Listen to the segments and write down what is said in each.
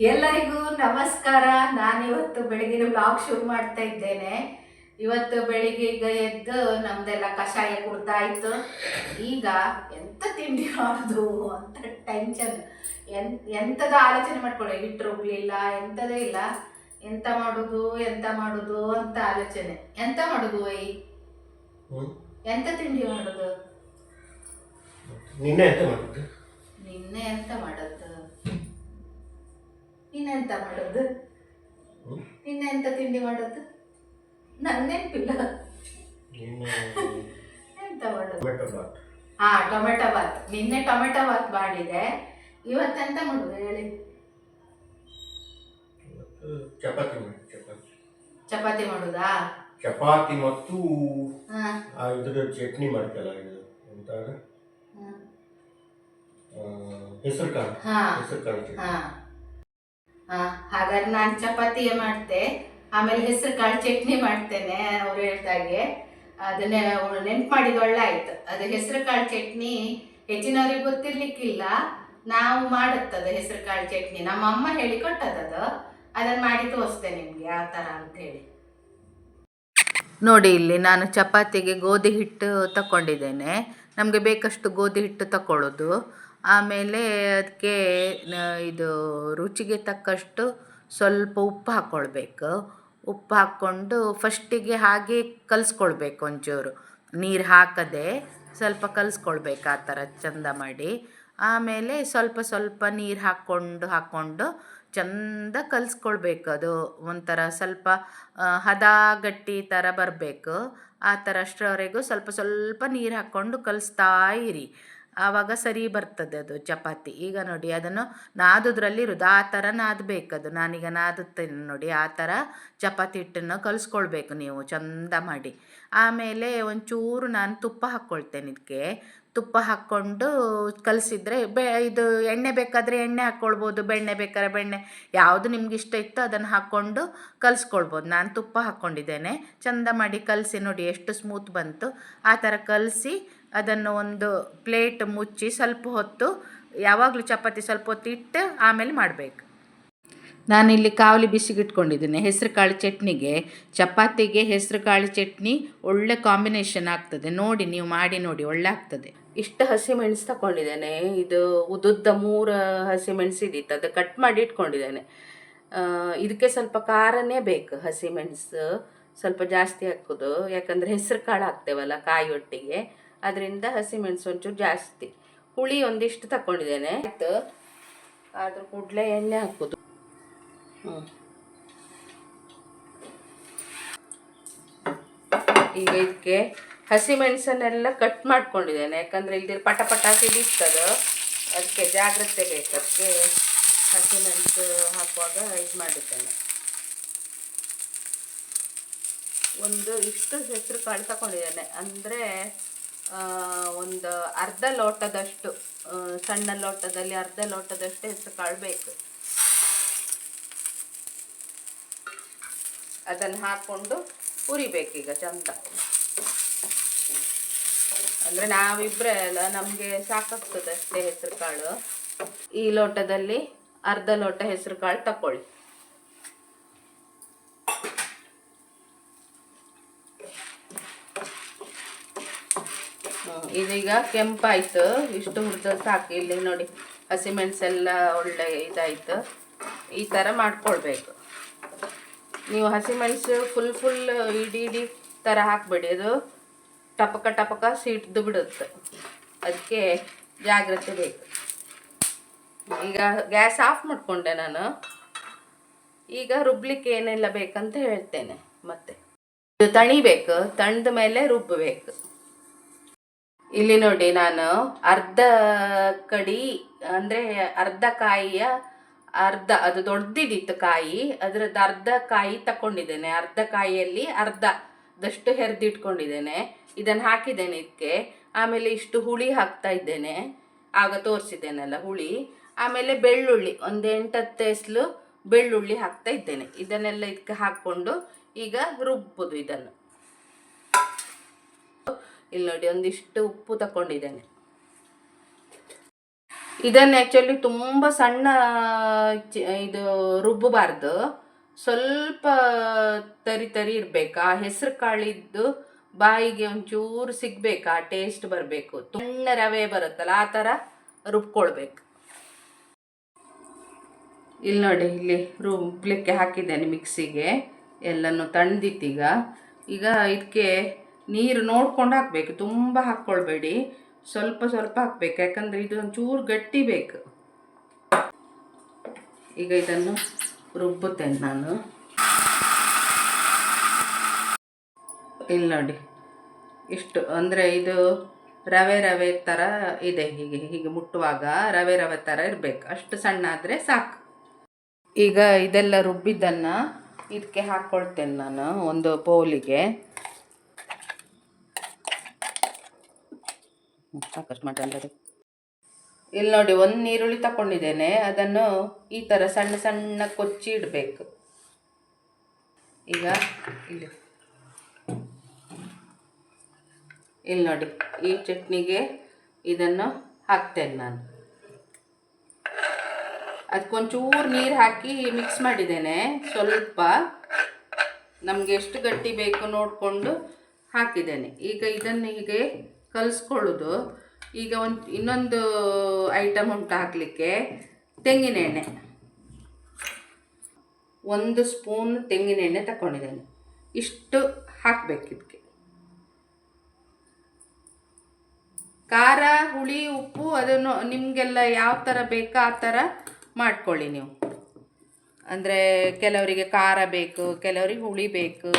ಎಲ್ಲರಿಗೂ ನಮಸ್ಕಾರ. ನಾನಿವತ್ತು ಬೆಳಗಿನ ಬ್ಲಾಗ್ ಶುರು ಮಾಡ್ತಾ ಇದ್ದೇನೆ. ಇವತ್ತು ಬೆಳಿಗ್ಗೆ ಈಗ ಎದ್ದು ನಮ್ದೆಲ್ಲ ಕಷಾಯ ಇತ್ತು ಈಗ ಎಂತ ತಿಂಡಿ ಮಾಡೋದು ಅಂತ ಟೆನ್ಷನ್ ಎನ್ ಎಂಥದ ಆಲೋಚನೆ ಮಾಡ್ಕೊಳ್ಳಿ ಹಿಟ್ಟು ರುಬ್ಲಿಲ್ಲ ಎಂಥದೇ ಇಲ್ಲ. ಎಂತ ಮಾಡುದು ಎಂತ ಮಾಡುದು ಅಂತ ಆಲೋಚನೆ. ಎಂತ ಮಾಡುದು ವೈ. ಎಂತ ತಿಂಡಿ ಮಾಡುದು? ನಿನ್ನೆ ಎಂತ ಮಾಡೋದು? ನಿನ್ನೆ ಎಂತ ಮಾಡದ್ದು ನಿನ್ನೆಂತ ಮಾಡೋದು? ಇನ್ನೆಂತ ತಿಂಡಿ ಮಾಡೋದು? ನನ್ನ ನೆನಪಿಲ್ಲ. ಎಂತ ಮಾಡೋದು? ಹಾ ಟೊಮೆಟೊ ಬಾತ್. ನಿನ್ನೆ ಟೊಮೆಟೊ ಬಾತ್ ಮಾಡಿದೆ. ಇವತ್ತೆಂತ ಮಾಡುದು ಹೇಳಿ? ಚಪಾತಿ ಮಾಡಿ ಚಪಾತಿ. ಚಪಾತಿ ಮಾಡುದಾ? ಚಪಾತಿ ಮತ್ತು ಇದ್ರ ಚಟ್ನಿ ಮಾಡ್ತಲ್ಲ ಇದು ಎಂತ ಹಾ. ಹೆಸರು ಕಾಳು ಹಾ. ಹೆಸರು ಕಾಳು ಚಟ್ನಿ ಹಾಗಾದ್ರೆ ನಾನು ಚಪಾತಿಯೇ ಮಾಡ್ತೆ. ಆಮೇಲೆ ಹೆಸರು ಕಾಳು ಚಟ್ನಿ ಮಾಡ್ತೇನೆ ಅವ್ರು ಹೇಳ್ದಾಗೆ. ಅದನ್ನೇ ನೆನ್ಪು ಮಾಡಿದ ಒಳ್ಳೆ ಆಯ್ತು. ಅದು ಹೆಸರು ಕಾಳು ಚಟ್ನಿ ಹೆಚ್ಚಿನವ್ರಿಗೆ ಗೊತ್ತಿರ್ಲಿಕ್ಕಿಲ್ಲ. ನಾವು ಮಾಡುತ್ತದು ಹೆಸರು ಕಾಳು ಚಟ್ನಿ. ನಮ್ಮ ಅಮ್ಮ ಹೇಳಿ ಕೊಟ್ಟದದು ಅದನ್ನು ಮಾಡಿ ತೋರಿಸ್ತೇನೆ ನಿಮ್ಗೆ ಯಾವ ಥರ ಅಂತ ಹೇಳಿ ನೋಡಿ, ಇಲ್ಲಿ ನಾನು ಚಪಾತಿಗೆ ಗೋಧಿ ಹಿಟ್ಟು ತಕೊಂಡಿದ್ದೇನೆ ನಮಗೆ ಬೇಕಷ್ಟು ಗೋಧಿ ಹಿಟ್ಟು ತಗೊಳ್ಳೋದು ಆಮೇಲೆ ಅದಕ್ಕೆ ಇದು ರುಚಿಗೆ ತಕ್ಕಷ್ಟು ಸ್ವಲ್ಪ ಉಪ್ಪು ಹಾಕ್ಕೊಳ್ಬೇಕು ಉಪ್ಪು ಹಾಕ್ಕೊಂಡು ಫಸ್ಟಿಗೆ ಹಾಗೆ ಕಲಿಸ್ಕೊಳ್ಬೇಕು ಒಂಚೂರು. ನೀರು ಹಾಕದೆ ಸ್ವಲ್ಪ ಕಲಿಸ್ಕೊಳ್ಬೇಕು ಆ ಥರ ಚಂದ ಮಾಡಿ. ಆಮೇಲೆ ಸ್ವಲ್ಪ ಸ್ವಲ್ಪ ನೀರು ಹಾಕ್ಕೊಂಡು ಹಾಕ್ಕೊಂಡು ಚಂದ ಕಲಿಸ್ಕೊಳ್ಬೇಕು ಅದು. ಒಂಥರ ಸ್ವಲ್ಪ ಹದ ಗಟ್ಟಿ ಥರ ಬರಬೇಕು. ಆ ಥರ ಅಷ್ಟರವರೆಗೂ ಸ್ವಲ್ಪ ಸ್ವಲ್ಪ ನೀರು ಹಾಕ್ಕೊಂಡು ಕಲಿಸ್ತಾ ಇರಿ. ಆವಾಗ ಸರಿ ಬರ್ತದೆ ಅದು ಚಪಾತಿ. ಈಗ ನೋಡಿ ಅದನ್ನು ನಾದುದ್ರಲ್ಲಿ ಇರೋದು ಆ ಥರ ನಾದಬೇಕು ಅದು ನಾನೀಗ ನಾದುತ್ತೇನೆ ನೋಡಿ ಆ ಥರ ಚಪಾತಿ ಹಿಟ್ಟನ್ನು ಕಲಿಸ್ಕೊಳ್ಬೇಕು ನೀವು ಚಂದ ಮಾಡಿ. ಆಮೇಲೆ ಒಂಚೂರು ನಾನು ತುಪ್ಪ ಹಾಕ್ಕೊಳ್ತೇನೆ ಇದಕ್ಕೆ ತುಪ್ಪ ಹಾಕ್ಕೊಂಡು ಕಲಿಸಿದ್ರೆ ಬೆ ಇದು ಎಣ್ಣೆ ಬೇಕಾದರೆ ಎಣ್ಣೆ ಹಾಕ್ಕೊಳ್ಬೋದು, ಬೆಣ್ಣೆ ಬೇಕಾದ್ರೆ ಬೆಣ್ಣೆ. ಯಾವುದು ನಿಮ್ಗೆ ಇಷ್ಟ ಇತ್ತು ಅದನ್ನು ಹಾಕ್ಕೊಂಡು ಕಲಿಸ್ಕೊಳ್ಬೋದು. ನಾನು ತುಪ್ಪ ಹಾಕ್ಕೊಂಡಿದ್ದೇನೆ. ಚಂದ ಮಾಡಿ ಕಲಸಿ ನೋಡಿ ಎಷ್ಟು ಸ್ಮೂತ್ ಬಂತು. ಆ ಥರ ಕಲಸಿ ಅದನ್ನು ಒಂದು ಪ್ಲೇಟ್ ಮುಚ್ಚಿ ಸ್ವಲ್ಪ ಹೊತ್ತು, ಯಾವಾಗಲೂ ಚಪಾತಿ ಸ್ವಲ್ಪ ಹೊತ್ತು ಇಟ್ಟು ಆಮೇಲೆ ಮಾಡಬೇಕು. ನಾನಿಲ್ಲಿ ಕಾವಲಿ ಬಿಸಿಗೆ ಇಟ್ಕೊಂಡಿದ್ದೀನಿ. ಕಾಳು ಚಟ್ನಿಗೆ, ಚಪಾತಿಗೆ ಹೆಸರು ಕಾಳು ಚಟ್ನಿ ಒಳ್ಳೆ ಕಾಂಬಿನೇಷನ್ ಆಗ್ತದೆ. ನೋಡಿ, ನೀವು ಮಾಡಿ ನೋಡಿ ಒಳ್ಳೆ ಆಗ್ತದೆ ಇಷ್ಟು ಹಸಿಮೆಣಸು ತಗೊಂಡಿದ್ದೇನೆ. ಇದು ಉದ್ದುದ್ದ ಮೂರು ಹಸಿಮೆಣಸು ಇದ್ದಿತ್ತು ಅದು ಕಟ್ ಮಾಡಿ ಇಟ್ಕೊಂಡಿದ್ದೇನೆ. ಇದಕ್ಕೆ ಸ್ವಲ್ಪ ಖಾರನೇ ಬೇಕು ಹಸಿಮೆಣಸು ಸ್ವಲ್ಪ ಜಾಸ್ತಿ ಹಾಕೋದು. ಯಾಕಂದರೆ ಹೆಸರು ಕಾಳು ಹಾಕ್ತೇವಲ್ಲ, ಕಾಯಿ ಒಟ್ಟಿಗೆ. ಅದರಿಂದ ಹಸಿಮೆಣಸು ಒಂಚೂರು ಜಾಸ್ತಿ. ಹುಳಿ ಒಂದಿಷ್ಟು ತಗೊಂಡಿದ್ದೇನೆ ಆಯಿತು. ಅದ್ರ ಕೂಡಲೇ ಎಣ್ಣೆ ಹಾಕೋದು. ಈಗ ಇದಕ್ಕೆ ಹಸಿಮೆಣಸನ್ನೆಲ್ಲ ಕಟ್ ಮಾಡ್ಕೊಂಡಿದ್ದೇನೆ. ಯಾಕಂದರೆ ಇಲ್ಲಿ ಪಟ ಪಟ ಸಿಡಿಸ್ತದ. ಅದಕ್ಕೆ ಜಾಗ್ರತೆ ಬೇಕು. ಅದಕ್ಕೆ ಹಸಿಮೆಣಸು ಹಾಕುವಾಗ ಇದು ಮಾಡಿದ್ದೇನೆ. ಒಂದು ಇಷ್ಟು ಹೆಸರು ಕಾಳು ತಗೊಂಡಿದ್ದೇನೆ ಅಂದರೆ ಒಂದು ಅರ್ಧ ಲೋಟದಷ್ಟು ಸಣ್ಣ ಲೋಟದಲ್ಲಿ ಅರ್ಧ ಲೋಟದಷ್ಟು ಹೆಸರು ಕಾಳು ಬೇಕು ಅದನ್ನು ಹಾಕ್ಕೊಂಡು ಹುರಿಬೇಕೀಗ ಚಂದ. ಅಂದರೆ ನಾವಿಬ್ಬರೇ ಅಲ್ಲ ನಮಗೆ ಸಾಕಾಗ್ತದೆ ಅಷ್ಟೇ ಹೆಸರು ಕಾಳು ಈ ಲೋಟದಲ್ಲಿ ಅರ್ಧ ಲೋಟ ಹೆಸರು ಕಾಳು ತಕೊಳ್ಳಿ. ಇದೀಗ ಕೆಂಪಾಯ್ತು. ಇಷ್ಟು ಹುರಿದ ಸಾಕು. ಇಲ್ಲಿ ನೋಡಿ ಹಸಿಮೆಣಸೆಲ್ಲ ಒಳ್ಳೆ ಇದಾಯ್ತು. ಈ ಥರ ಮಾಡ್ಕೊಳ್ಬೇಕು. ನೀವು ಹಸಿಮೆಣಸು ಫುಲ್ ಫುಲ್ ಇಡೀ ಇಡೀ ಥರ ಹಾಕಬೇಡಿ. ಅದು ಟಪಕ ಟಪಕ ಸೀಟ್ದು ಬಿಡುತ್ತೆ. ಅದಕ್ಕೆ ಜಾಗ್ರತೆ ಬೇಕು. ಈಗ ಗ್ಯಾಸ್ ಆಫ್ ಮಾಡಿಕೊಂಡೆ ನಾನು. ಈಗ ರುಬ್ಲಿಕ್ಕೆ ಏನೆಲ್ಲ ಬೇಕಂತ ಹೇಳ್ತೇನೆ. ಮತ್ತೆ ಇದು ತಣಿಬೇಕು. ತಣ್ದ ಮೇಲೆ ರುಬ್ಬಬೇಕು ಇಲ್ಲಿ ನೋಡಿ ನಾನು ಅರ್ಧ ಕಡಿ ಅಂದರೆ ಅರ್ಧ ಕಾಯಿಯ ಅರ್ಧ, ಅದು ದೊಡ್ಡದಿದ್ದಿತ್ತು ಕಾಯಿ, ಅದರದ್ದು ಅರ್ಧ ಕಾಯಿ ತಕೊಂಡಿದ್ದೇನೆ. ಅರ್ಧ ಕಾಯಿಯಲ್ಲಿ ಅರ್ಧದಷ್ಟು ಹೆರ್ದಿಟ್ಕೊಂಡಿದ್ದೇನೆ. ಇದನ್ನು ಹಾಕಿದ್ದೇನೆ ಇದಕ್ಕೆ. ಆಮೇಲೆ ಇಷ್ಟು ಹುಳಿ ಹಾಕ್ತಾ ಇದ್ದೇನೆ. ಆಗ ತೋರಿಸಿದ್ದೇನಲ್ಲ ಹುಳಿ. ಆಮೇಲೆ ಬೆಳ್ಳುಳ್ಳಿ ಒಂದು ಎಂಟತ್ತು ಎಸ್ಲು ಬೆಳ್ಳುಳ್ಳಿ ಹಾಕ್ತಾ ಇದ್ದೇನೆ. ಇದನ್ನೆಲ್ಲ ಇದಕ್ಕೆ ಹಾಕ್ಕೊಂಡು ಈಗ ರುಬ್ಬೋದು ಇದನ್ನು. ಇಲ್ಲಿ ನೋಡಿ, ಒಂದಿಷ್ಟು ಉಪ್ಪು ತಕೊಂಡಿದ್ದೇನೆ ಇದನ್ನು ಆ್ಯಕ್ಚುಲಿ ತುಂಬ ಸಣ್ಣ ಇದು ರುಬ್ಬಬಾರ್ದು. ಸ್ವಲ್ಪ ತರಿ ತರಿ ಇರಬೇಕು? ಆ ಹೆಸರು ಕಾಳಿದ್ದು ಬಾಯಿಗೆ ಒಂಚೂರು ಸಿಗ್ಬೇಕು? ಆ ಟೇಸ್ಟ್ ಬರಬೇಕು. ಸಣ್ಣ ರವೆ ಬರುತ್ತಲ್ಲ, ಆ ಥರ ರುಬ್ಕೊಳ್ಬೇಕು. ಇಲ್ಲಿ ನೋಡಿ, ಇಲ್ಲಿ ರುಬ್ಲಿಕ್ಕೆ ಹಾಕಿದ್ದೇನೆ ಮಿಕ್ಸಿಗೆ. ಎಲ್ಲನೂ ತಣ್ದಿತ್ತೀಗ ಈಗ ಇದಕ್ಕೆ ನೀರು ನೋಡ್ಕೊಂಡು ಹಾಕಬೇಕು. ತುಂಬ ಹಾಕ್ಕೊಳ್ಬೇಡಿ. ಸ್ವಲ್ಪ ಸ್ವಲ್ಪ ಹಾಕ್ಬೇಕು. ಯಾಕಂದರೆ ಇದು ಒಂಚೂರು ಗಟ್ಟಿ ಬೇಕು. ಈಗ ಇದನ್ನು ರುಬ್ಬುತ್ತೇನೆ ನಾನು. ಇಲ್ಲಿ ನೋಡಿ. ಇಷ್ಟು. ಅಂದರೆ ಇದು ರವೆ ರವೆ ಥರ ಇದೆ. ಹೀಗೆ ಹೀಗೆ ಮುಟ್ಟುವಾಗ ರವೆ ರವೆ ಥರ ಇರಬೇಕು. ಅಷ್ಟು ಸಣ್ಣ ಆದರೆ ಸಾಕು. ಈಗ ಇದೆಲ್ಲ ರುಬ್ಬಿದ್ದನ್ನು ಇದಕ್ಕೆ ಹಾಕ್ಕೊಳ್ತೇನೆ ನಾನು ಒಂದು ಬೌಲಿಗೆ. ಹ್ಮ್, ಮಟನ್ ಮಾಡಿ ಇಲ್ಲಿ ನೋಡಿ ಒಂದು ನೀರುಳ್ಳಿ ತಗೊಂಡಿದ್ದೇನೆ ಅದನ್ನು ಈ ಥರ ಸಣ್ಣ ಸಣ್ಣ ಕೊಚ್ಚಿ ಇಡಬೇಕು. ಈಗ ಇಲ್ಲಿ. ಇಲ್ಲಿ ನೋಡಿ ಈ ಚಟ್ನಿಗೆ ಇದನ್ನು ಹಾಕ್ತೇನೆ ನಾನು. ಅದಕ್ಕೊಂಚೂರು ನೀರು ಹಾಕಿ ಮಿಕ್ಸ್ ಮಾಡಿದ್ದೇನೆ. ಸ್ವಲ್ಪ ನಮಗೆ ಎಷ್ಟು ಗಟ್ಟಿ ಬೇಕು ನೋಡಿಕೊಂಡು ಹಾಕಿದ್ದೇನೆ. ಈಗ ಇದನ್ನು ಹೀಗೆ ಕಲಿಸ್ಕೊಳ್ಳೋದು. ಈಗ ಒಂದು, ಇನ್ನೊಂದು ಐಟಮ್ ಉಂಟು ಹಾಕಲಿಕ್ಕೆ, ತೆಂಗಿನ ಎಣ್ಣೆ. ಒಂದು ಸ್ಪೂನ್ ತೆಂಗಿನ ಎಣ್ಣೆ ತಗೊಂಡಿದ್ದೇನೆ ಇಷ್ಟು ಹಾಕಬೇಕು ಇದಕ್ಕೆ ಖಾರ, ಹುಳಿ, ಉಪ್ಪು, ಅದನ್ನು ನಿಮಗೆಲ್ಲ ಯಾವ ಥರ ಬೇಕೋ ಆ ಥರ ಮಾಡ್ಕೊಳ್ಳಿ ನೀವು. ಅಂದರೆ ಕೆಲವರಿಗೆ ಖಾರ ಬೇಕು, ಕೆಲವರಿಗೆ ಹುಳಿ ಬೇಕು.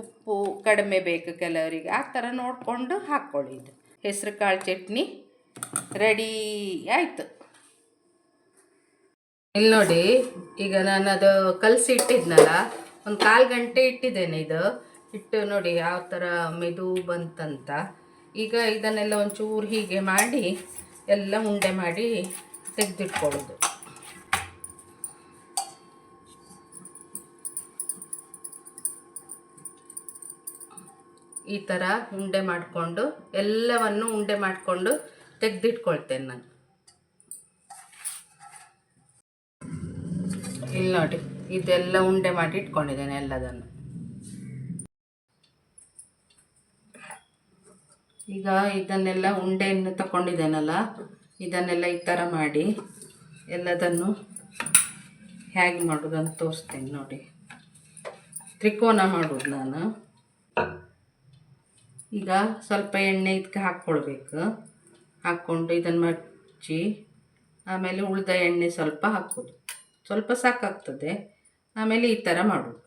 ಉಪ್ಪು ಕಡಿಮೆ ಬೇಕು ಕೆಲವರಿಗೆ. ಆ ಥರ ನೋಡಿಕೊಂಡು ಹಾಕ್ಕೊಳ್ಳಿ ಇದು. ಹೆಸರು ಕಾಳು ಚಟ್ನಿ ರೆಡಿ ಆಯಿತು. ಇಲ್ಲಿ ನೋಡಿ, ಈಗ ನಾನು ಅದು ಕಲಸಿ ಇಟ್ಟಿದ್ನಲ್ಲ, ಒಂದು ಕಾಲು ಗಂಟೆ ಇಟ್ಟಿದ್ದೇನೆ ಇದು. ಇಟ್ಟು ನೋಡಿ ಯಾವ ಥರ ಮೆದು ಬಂತಂತ. ಈಗ ಇದನ್ನೆಲ್ಲ ಒಂಚೂರು ಹೀಗೆ ಮಾಡಿ, ಎಲ್ಲ ಉಂಡೆ ಮಾಡಿ ತೆಗೆದಿಟ್ಕೊಳ್ಳೋದು. ಈ ಥರ ಉಂಡೆ ಮಾಡಿಕೊಂಡು, ಎಲ್ಲವನ್ನು ಉಂಡೆ ಮಾಡಿಕೊಂಡು ತೆಗೆದಿಟ್ಕೊಳ್ತೇನೆ ನಾನು. ಇಲ್ಲಿ ನೋಡಿ, ಇದೆಲ್ಲ ಉಂಡೆ ಮಾಡಿ ಇಟ್ಕೊಂಡಿದ್ದೇನೆ ಎಲ್ಲದನ್ನು. ಈಗ ಇದನ್ನೆಲ್ಲ ಉಂಡೆಯನ್ನು ತಗೊಂಡಿದ್ದೇನಲ್ಲ ಇದನ್ನೆಲ್ಲ ಈ ಥರ ಮಾಡಿ ಎಲ್ಲದನ್ನು ಹೇಗೆ ಮಾಡೋದಂತ ತೋರಿಸ್ತೇನೆ ನೋಡಿ. ತ್ರಿಕೋನ ಮಾಡೋದು ನಾನು. ಈಗ ಸ್ವಲ್ಪ ಎಣ್ಣೆ ಇದಕ್ಕೆ ಹಾಕ್ಕೊಳ್ಬೇಕು. ಹಾಕ್ಕೊಂಡು ಇದನ್ನು ಮಚ್ಚಿ ಆಮೇಲೆ ಉಳಿದ ಎಣ್ಣೆ ಸ್ವಲ್ಪ ಹಾಕೋದು ಸ್ವಲ್ಪ ಸಾಕಾಗ್ತದೆ. ಆಮೇಲೆ ಈ ಥರ ಮಾಡೋದು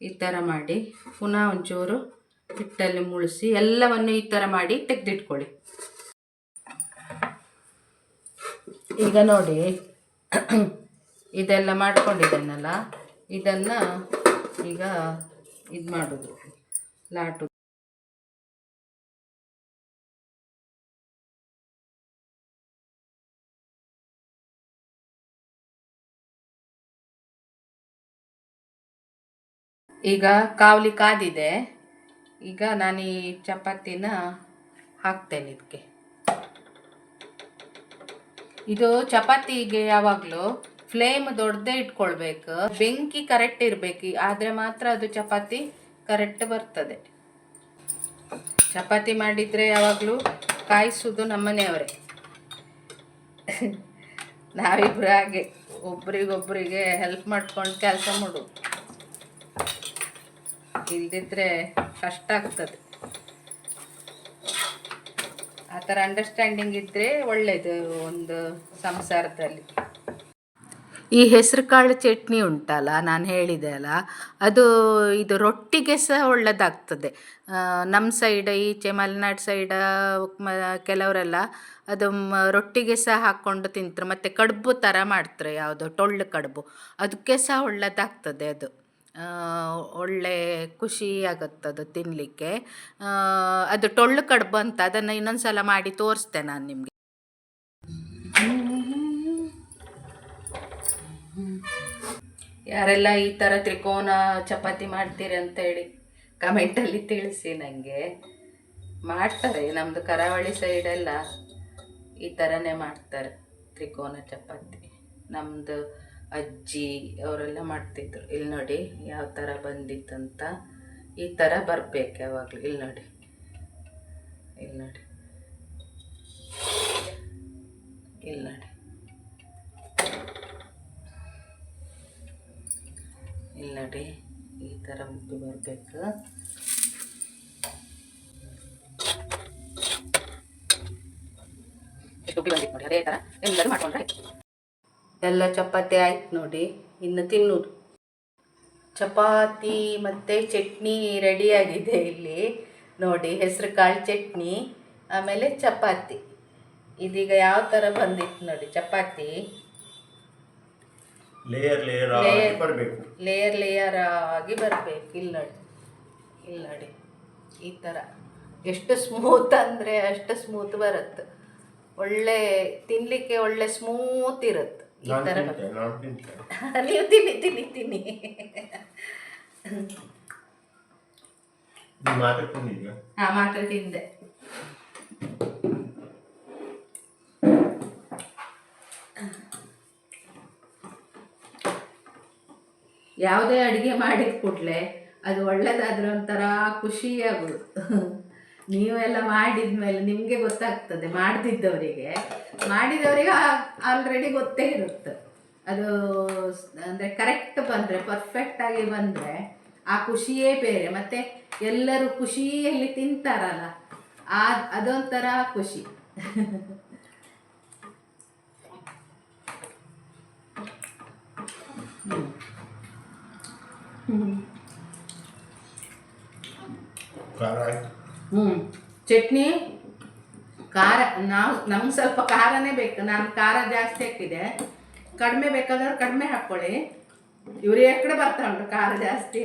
ಈ ಥರ ಮಾಡಿ ಪುನಃ ಒಂಚೂರು ಹಿಟ್ಟಲ್ಲಿ ಮುಳಿಸಿ ಎಲ್ಲವನ್ನು ಈ ಥರ ಮಾಡಿ ತೆಗೆದಿಟ್ಕೊಳ್ಳಿ. ಈಗ ನೋಡಿ, ಇದೆಲ್ಲ ಮಾಡ್ಕೊಂಡಿದ್ದೇನಲ್ಲ? ಇದನ್ನು ಈಗ ಇದು ಮಾಡೋದು ಲಾಟು ಈಗ ಕಾವಲಿ ಕಾದಿದೆ. ಈಗ ನಾನು ಈ ಚಪಾತಿನ ಹಾಕ್ತೇನೆ ಇದಕ್ಕೆ ಇದು ಚಪಾತಿಗೆ ಯಾವಾಗಲೂ ಫ್ಲೇಮ್ ದೊಡ್ಡದೇ ಇಟ್ಕೊಳ್ಬೇಕು. ಬೆಂಕಿ ಕರೆಕ್ಟ್ ಇರಬೇಕು. ಆದರೆ ಮಾತ್ರ ಅದು ಚಪಾತಿ ಕರೆಕ್ಟ್ ಬರ್ತದೆ. ಚಪಾತಿ ಮಾಡಿದರೆ ಯಾವಾಗಲೂ ಕಾಯಿಸೋದು ನಮ್ಮನೆಯವರೇ. ನಾವಿಬ್ಬರು ಹಾಗೆ ಒಬ್ರಿಗೊಬ್ರಿಗೆ ಹೆಲ್ಪ್ ಮಾಡ್ಕೊಂಡು ಕೆಲಸ ಮಾಡೋದು. ಇಲ್ದಿದ್ರೆ ಕಷ್ಟ ಆಗ್ತದೆ. ಆ ಥರ ಅಂಡರ್ಸ್ಟ್ಯಾಂಡಿಂಗ್ ಇದ್ರೆ ಒಳ್ಳೇದು ಒಂದು ಸಂಸಾರದಲ್ಲಿ. ಈ ಹೆಸರು ಕಾಳು ಚಟ್ನಿ ಉಂಟಲ್ಲ, ನಾನು ಹೇಳಿದೆ ಅಲ್ಲ, ಅದು ಇದು ರೊಟ್ಟಿಗೆ ಸಹ ನಮ್ಮ ಸೈಡ್ ಈಚೆ ಮಲೆನಾಡು ಸೈಡ ಕೆಲವರೆಲ್ಲ ಅದು ರೊಟ್ಟಿಗೆ ಸಹ ಹಾಕ್ಕೊಂಡು ತಿಂತಾರೆ. ಮತ್ತು ಕಡುಬು ಥರ ಮಾಡ್ತಾರೆ ಯಾವುದು, ಟೊಳ್ಳು ಕಡುಬು. ಅದಕ್ಕೆ ಸಹ ಅದು. ಒಳ್ಳೆ ಖುಷಿ ಅದು ತಿನ್ನಲಿಕ್ಕೆ ಅದು ಟೊಳ್ಳು ಕಡುಬು ಅಂತ ಅದನ್ನು ಇನ್ನೊಂದು ಸಲ ಮಾಡಿ ತೋರಿಸ್ತೆ ನಾನು ನಿಮಗೆ. ಯಾರೆಲ್ಲ ಈ ಥರ ತ್ರಿಕೋನ ಚಪಾತಿ ಮಾಡ್ತೀರಿ ಅಂತ ಹೇಳಿ ಕಮೆಂಟಲ್ಲಿ ತಿಳಿಸಿ ನನಗೆ ಮಾಡ್ತಾರೆ ನಮ್ಮದು ಕರಾವಳಿ ಸೈಡೆಲ್ಲ ಈ ಥರನೇ ಮಾಡ್ತಾರೆ ತ್ರಿಕೋನ ಚಪಾತಿ. ನಮ್ಮದು ಅಜ್ಜಿ ಅವರೆಲ್ಲ ಮಾಡ್ತಿದ್ರು. ಇಲ್ಲಿ ನೋಡಿ, ಯಾವ ಥರ ಬಂದಿತ್ತಂತ, ಈ ಥರ ಬರಬೇಕು ಯಾವಾಗಲೂ. ಇಲ್ಲಿ ನೋಡಿ ಇಲ್ಲಿ ನೋಡಿ ಇಲ್ಲಿ ನೋಡಿ ಇಲ್ಲಿ ನೋಡಿ, ಈ ಥರ ಮುದ್ದು ಬರಬೇಕು. ನೋಡಿ, ಅದೇ ಥರ ಎಲ್ಲರೂ ಮಾಡ್ಕೊಂಡ್ರೆ ಎಲ್ಲ ಚಪಾತಿ ಆಯ್ತು ನೋಡಿ ಇನ್ನು ತಿನ್ನೋದು. ಚಪಾತಿ ಮತ್ತು ಚಟ್ನಿ ರೆಡಿಯಾಗಿದೆ ಇಲ್ಲಿ. ನೋಡಿ ಹೆಸರು ಕಾಳು ಚಟ್ನಿ ಆಮೇಲೆ ಚಪಾತಿ. ಇದೀಗ ಯಾವ ಥರ ಬಂದಿತ್ತು ನೋಡಿ ಚಪಾತಿ? ಲೇಯರ್ ಲೇಯರ್ ಬರಬೇಕು. ಲೇಯರ್ ಲೇಯರ್ ಆಗಿ ಬರಬೇಕು. ಇಲ್ಲಿ ನೋಡಿ ಇಲ್ಲಿ ನೋಡಿ ಈ ಥರ ಎಷ್ಟು ಸ್ಮೂತ್ ಅಂದರೆ ಅಷ್ಟು ಸ್ಮೂತ್ ಬರುತ್ತೆ. ಒಳ್ಳೆ ತಿನ್ನಲಿಕ್ಕೆ ಒಳ್ಳೆ ಸ್ಮೂತ್ ಇರುತ್ತೆ. ಈ ಥರ. ನೀವು ತಿನ್ನಿ ತಿನ್ನಿ ತಿನ್ನಿ. ಹಾಂ ಮಾತ್ರ ತಿಂದೆ. ಯಾವುದೇ ಅಡುಗೆ ಮಾಡಿದ ಕೂಡಲೇ ಅದು ಒಳ್ಳೇದಾದ್ರೆ ಒಂಥರ ಖುಷಿ ಆಗೋದು ನೀವೆಲ್ಲ ಮಾಡಿದ್ಮೇಲೆ ನಿಮಗೆ ಗೊತ್ತಾಗ್ತದೆ ಮಾಡ್ತಿದ್ದವರಿಗೆ. ಮಾಡಿದವರಿಗೆ ಆಲ್ರೆಡಿ ಗೊತ್ತೇ ಇರುತ್ತೆ. ಅದು ಅಂದರೆ ಕರೆಕ್ಟ್ ಬಂದರೆ ಪರ್ಫೆಕ್ಟಾಗಿ ಬಂದರೆ ಆ ಖುಷಿಯೇ ಬೇರೆ. ಮತ್ತು ಎಲ್ಲರೂ ಖುಷಿಯಲ್ಲಿ ತಿಂತಾರಲ್ಲ ಆ ಅದೊಂಥರ ಖುಷಿ. ಹ್ಞೂ ಹ್ಞೂ. ಚಟ್ನಿ, ಖಾರ, ನಾವು, ನಮ್ಗೆ ಸ್ವಲ್ಪ ಖಾರನೇ ಬೇಕು. ನಾನು ಖಾರ ಜಾಸ್ತಿ ಹಾಕಿದೆ. ಕಡಿಮೆ ಬೇಕಾದ್ರೆ ಕಡಿಮೆ ಹಾಕ್ಕೊಳ್ಳಿ ಇವ್ರು ಎಕ್ಕಡೆ ಬರ್ತಾ ಉಂಟು ಖಾರ ಜಾಸ್ತಿ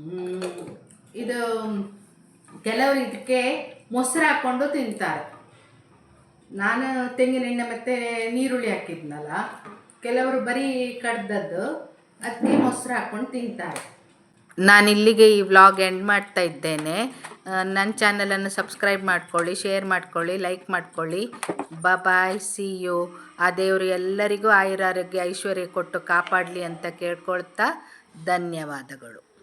ಹ್ಞೂ ಇದು, ಕೆಲವರು ಇದಕ್ಕೆ ಮೊಸರು ಹಾಕ್ಕೊಂಡು ತಿಂತಾರೆ. ನಾನು ತೆಂಗಿನೆಣ್ಣೆ ಮತ್ತು ನೀರುಳ್ಳಿ ಹಾಕಿದ್ನಲ್ಲ, ಕೆಲವರು ಬರೀ ಕಡ್ದದ್ದು ಅದಕ್ಕೆ ಮೊಸರು ಹಾಕ್ಕೊಂಡು ತಿಂತಾರೆ. ನಾನು ಇಲ್ಲಿಗೆ ಈ ವ್ಲಾಗ್ ಎಂಡ್ ಮಾಡ್ತಾ ಇದ್ದೇನೆ. ನನ್ನ ಚಾನಲನ್ನು ಸಬ್ಸ್ಕ್ರೈಬ್ ಮಾಡ್ಕೊಳ್ಳಿ ಶೇರ್ ಮಾಡ್ಕೊಳ್ಳಿ ಲೈಕ್ ಮಾಡ್ಕೊಳ್ಳಿ. ಬಾಯ್ ಸಿ ಯು ಆ ದೇವರು ಎಲ್ಲರಿಗೂ ಆಯುರಾರೋಗ್ಯ ಐಶ್ವರ್ಯ ಕೊಟ್ಟು ಕಾಪಾಡಲಿ ಅಂತ ಕೇಳ್ಕೊಳ್ತಾ ಧನ್ಯವಾದಗಳು.